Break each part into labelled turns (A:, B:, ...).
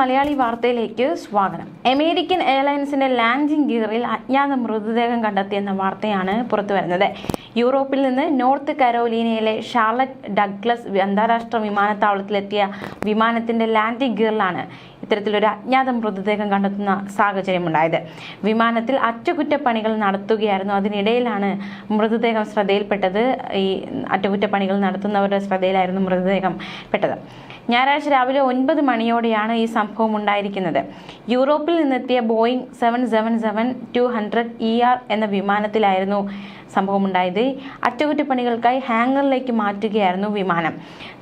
A: മലയാളി വാർത്തയിലേക്ക് സ്വാഗതം. American എയർലൈൻസിന്റെ landing ഗിയറിൽ അജ്ഞാത മൃതദേഹം കണ്ടെത്തിയെന്ന വാർത്തയാണ് പുറത്തുവരുന്നത് യൂറോപ്പിൽ നിന്ന് നോർത്ത് കരോലീനയിലെ ഷാർലറ്റ് ഡഗ്ലസ് അന്താരാഷ്ട്ര വിമാനത്താവളത്തിലെത്തിയ വിമാനത്തിന്റെ ലാൻഡിംഗ് ഗിയറിലാണ് ഇത്തരത്തിലൊരു അജ്ഞാത മൃതദേഹം കണ്ടെത്തുന്ന സാഹചര്യമുണ്ടായത്. വിമാനത്തിൽ അറ്റകുറ്റപ്പണികൾ നടത്തുകയായിരുന്നു. അതിനിടയിലാണ് മൃതദേഹം ശ്രദ്ധയിൽപ്പെട്ടത്. ഈ അറ്റകുറ്റപ്പണികൾ നടത്തുന്നവരുടെ ശ്രദ്ധയിലായിരുന്നു മൃതദേഹം പെട്ടത്. ഞായറാഴ്ച രാവിലെ ഒൻപത് മണിയോടെയാണ് ഈ സംഭവം ഉണ്ടായിരിക്കുന്നത്. യൂറോപ്പിൽ നിന്നെത്തിയ Boeing seven seven seven two hundred E R എന്ന വിമാനത്തിലായിരുന്നു സംഭവമുണ്ടായത്. അറ്റകുറ്റപ്പണികൾക്കായി ഹാങ്ങറിലേക്ക് മാറ്റുകയായിരുന്നു വിമാനം.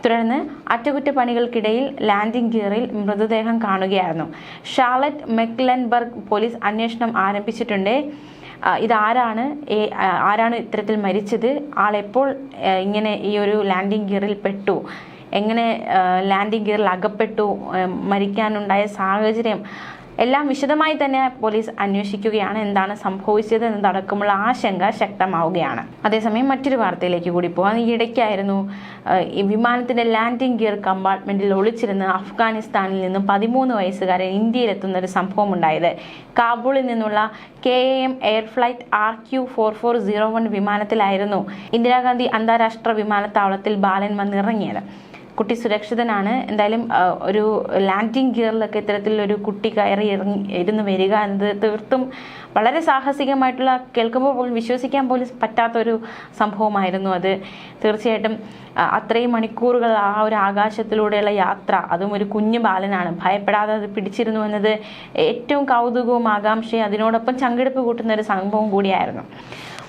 A: തുടർന്ന് അറ്റകുറ്റപ്പണികൾക്കിടയിൽ ലാൻഡിംഗ് ഗിയറിൽ മൃതദേഹം കാണുകയായിരുന്നു. ഷാർലറ്റ് മെക്ലൻബർഗ് പോലീസ് അന്വേഷണം ആരംഭിച്ചിട്ടുണ്ട്. ഇതാരാണ്? ആരാണ് ഇത്തരത്തിൽ മരിച്ചത്? ആളെപ്പോൾ ഇങ്ങനെ ഈ ഒരു ലാൻഡിംഗ് ഗിയറിൽ പെട്ടു? എങ്ങനെ ലാൻഡിംഗ് ഗിയറിൽ അകപ്പെട്ടു മരിക്കാനുണ്ടായ സാഹചര്യം എല്ലാം വിശദമായി തന്നെ പോലീസ് അന്വേഷിക്കുകയാണ്. എന്താണ് സംഭവിച്ചത് എന്നതടക്കമുള്ള ആശങ്ക ശക്തമാവുകയാണ്. അതേസമയം മറ്റൊരു വാർത്തയിലേക്ക് കൂടി പോകാം ഈ ഇടയ്ക്കായിരുന്നു ഈ വിമാനത്തിന്റെ ലാൻഡിംഗ് ഗിയർ കമ്പാർട്ട്മെന്റിൽ ഒളിച്ചിരുന്ന് അഫ്ഗാനിസ്ഥാനിൽ നിന്നും പതിമൂന്ന് വയസ്സുകാരൻ ഇന്ത്യയിലെത്തുന്ന ഒരു സംഭവം ഉണ്ടായത് കാബൂളിൽ നിന്നുള്ള K M air flight R Q four four zero one വിമാനത്തിലായിരുന്നു Indira Gandhi അന്താരാഷ്ട്ര വിമാനത്താവളത്തിൽ ബാലൻ വന്നിറങ്ങിയത്. കുട്ടി സുരക്ഷിതനാണ്. എന്തായാലും ഒരു ലാൻഡിങ് ഗിയറിലൊക്കെ ഇത്തരത്തിലൊരു കുട്ടി കയറി ഇറങ്ങി ഇരുന്ന് വരിക എന്നത് തീർത്തും വളരെ സാഹസികമായിട്ടുള്ള കേൾക്കുമ്പോൾ പോലും വിശ്വസിക്കാൻ പോലും പറ്റാത്തൊരു സംഭവമായിരുന്നു അത്. തീർച്ചയായിട്ടും അത്രയും മണിക്കൂറുകൾ ആ ഒരു ആകാശത്തിലൂടെയുള്ള യാത്ര അതും ഒരു കുഞ്ഞു ബാലനാണ്. ഭയപ്പെടാതെ അത് പിടിച്ചിരുന്നു എന്നത് ഏറ്റവും കൗതുകവും ആകാംക്ഷയും അതിനോടൊപ്പം ചങ്കെടുപ്പ് കൂട്ടുന്ന ഒരു സംഭവം കൂടിയായിരുന്നു.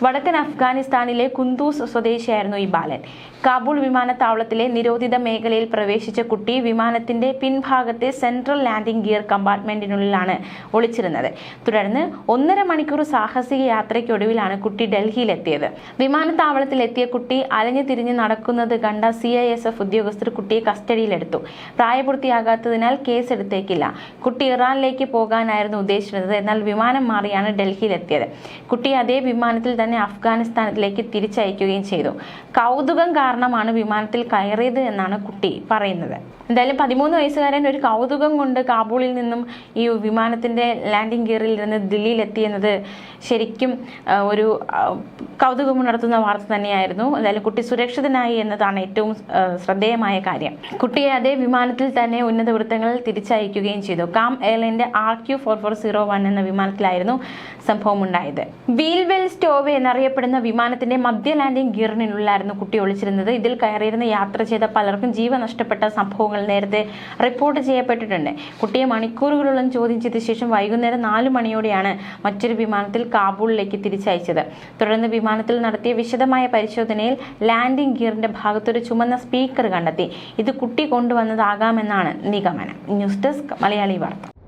A: വടക്കൻ അഫ്ഗാനിസ്ഥാനിലെ കുന്തൂസ് സ്വദേശിയായിരുന്നു ഈ ബാലൻ. കാബൂൾ വിമാനത്താവളത്തിലെ നിരോധിത മേഖലയിൽ പ്രവേശിച്ച കുട്ടി വിമാനത്തിന്റെ പിൻഭാഗത്തെ സെൻട്രൽ ലാൻഡിംഗ് ഗിയർ കമ്പാർട്ട്മെന്റിനുള്ളിലാണ് ഒളിച്ചിരുന്നത്. തുടർന്ന് ഒന്നര മണിക്കൂർ സാഹസിക യാത്രയ്ക്കൊടുവിലാണ് കുട്ടി ഡൽഹിയിലെത്തിയത്. വിമാനത്താവളത്തിലെത്തിയ കുട്ടി അലഞ്ഞു തിരിഞ്ഞ് നടക്കുന്നത് കണ്ട സി ഐ എസ് എഫ് ഉദ്യോഗസ്ഥർ കുട്ടിയെ കസ്റ്റഡിയിലെടുത്തു. പ്രായപൂർത്തിയാകാത്തതിനാൽ കേസ് എടുത്തേക്കില്ല കുട്ടി ഇറാനിലേക്ക് പോകാനായിരുന്നു ഉദ്ദേശിച്ചിരുന്നത്. എന്നാൽ വിമാനം മാറിയാണ് ഡൽഹിയിലെത്തിയത്. കുട്ടി അതേ വിമാനത്തിൽ തന്നെ അഫ്ഗാനിസ്ഥാനത്തിലേക്ക് തിരിച്ചയക്കുകയും ചെയ്തു. കൗതുകം കാരണമാണ് വിമാനത്തിൽ കയറിയത് എന്നാണ് കുട്ടി പറയുന്നത്. എന്തായാലും പതിമൂന്ന് വയസ്സുകാരൻ ഒരു കൗതുകം കൊണ്ട് കാബൂളിൽ നിന്നും ഈ വിമാനത്തിന്റെ ലാൻഡിംഗ് ഗിയറിൽ നിന്ന് ദില്ലിയിലെത്തി എന്നത് ശരിക്കും ഒരു ആ, കൗതുകം ഉണർത്തുന്ന വാർത്ത തന്നെയായിരുന്നു. എന്തായാലും കുട്ടി സുരക്ഷിതനായി എന്നതാണ് ഏറ്റവും ശ്രദ്ധേയമായ കാര്യം. കുട്ടിയെ അതേ വിമാനത്തിൽ തന്നെ ഉന്നത വൃത്തങ്ങളിൽ തിരിച്ചയക്കുകയും ചെയ്തു. Kam എയർലൈന്റെ R Q four four zero one എന്ന വിമാനത്തിലായിരുന്നു സംഭവം ഉണ്ടായത് വീൽവെൽ സ്റ്റോവ് എന്നറിയപ്പെടുന്ന വിമാനത്തിന്റെ മധ്യ ലാൻഡിംഗ് ഗിയറിനുള്ളിലായിരുന്നു കുട്ടി ഒളിച്ചിരുന്നത്. ഇതിൽ കയറിയിരുന്ന യാത്ര ചെയ്ത പലർക്കും ജീവൻ നഷ്ടപ്പെട്ട സംഭവങ്ങൾ നേരത്തെ റിപ്പോർട്ട് ചെയ്യപ്പെട്ടിട്ടുണ്ട്. കുട്ടിയെ മണിക്കൂറുകളോളം ചോദ്യം ചെയ്ത ശേഷം വൈകുന്നേരം നാല് മണിയോടെയാണ് മറ്റൊരു വിമാനത്തിൽ കാബൂളിലേക്ക് തിരിച്ചയച്ചത്. തുടർന്ന് വിമാനത്തിൽ നടത്തിയ വിശദമായ പരിശോധനയിൽ ലാൻഡിംഗ് ഗിയറിന്റെ ഭാഗത്തൊരു ചുമന്ന സ്പീക്കർ കണ്ടെത്തി. ഇത് കുട്ടി കൊണ്ടുവന്നതാകാമെന്നാണ് നിഗമനം. ന്യൂസ് ഡെസ്ക് മലയാളി വാർത്ത.